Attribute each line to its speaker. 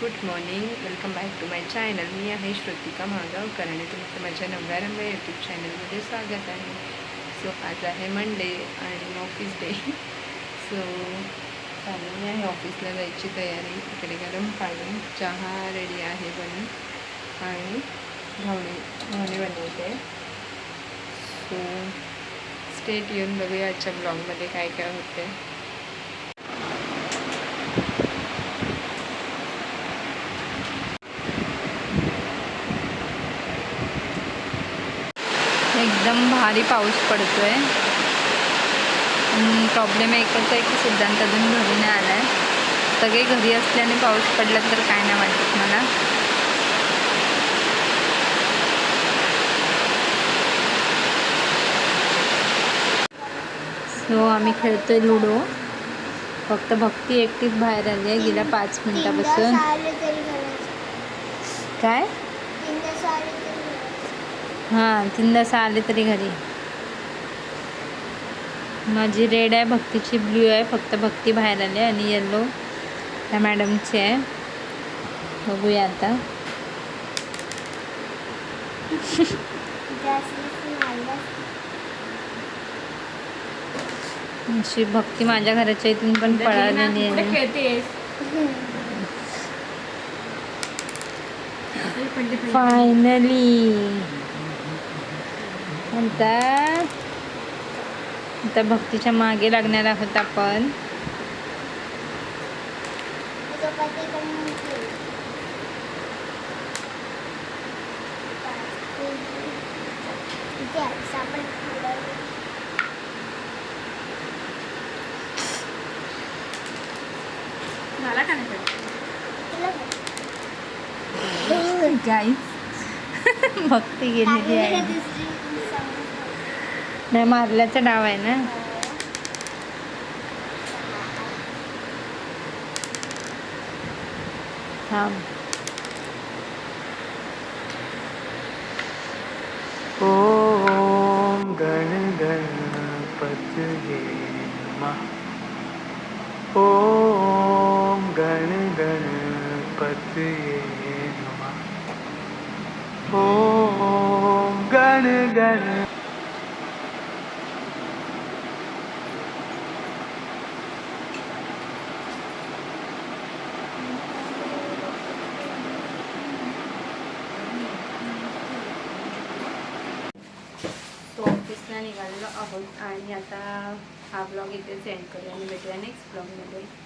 Speaker 1: Good morning welcome back to my channel मी आहे श्रुतिका महागावकर आणि तुमचं माझ्या नव्या रंग यूट्यूब चॅनलमध्ये स्वागत आहे. सो आज आहे मंडे आणि ऑफिस डे सो चालू आहे ऑफिसला जायची तयारी. इकडे गरम पाणी चहा रेडी आहे बनून आणि घावणे घावणे बनवते. सो स्टेट येऊन बघूया आजच्या ब्लॉगमध्ये काय काय होते एकदम भारी पाऊस पडतोय. प्रॉब्लेम एकच आहे की सिद्धांत अजून घरी नाही आला आहे सगळे घरी असल्याने पाऊस पडला तर काय नाही वाटत मला. सो आम्ही खेळतोय लुडो. फक्त भक्ती एकटीच बाहेर आली आहे. गेल्या पाच मिनिटापासून. काय? हां तीन तास आले तरी घरी. माझी रेड आहे भक्तीची ब्ल्यू आहे फक्त भक्ती बाहेर आली आहे आणि येल्लो त्या मॅडमची आहे. बघूया आता. अशी भक्ती माझ्या घराच्या इथून पण पळालेली आहे. फायनली आता आता भक्तीच्या मागे लागणार आहोत आपण.
Speaker 2: झाला का नाही
Speaker 1: गाईस भक्ती गेलेली आहे. नाही मारल्याचा डाव आहे ना. थांब.
Speaker 3: ओम गण गणपतये नमः। ॐ गण गणपतये नमः। ॐ गण गण
Speaker 1: निघालेलो आहोत आणि आता हा ब्लॉग इथे सेंड करूया. आणि भेटूया नेक्स्ट ब्लॉगमध्ये.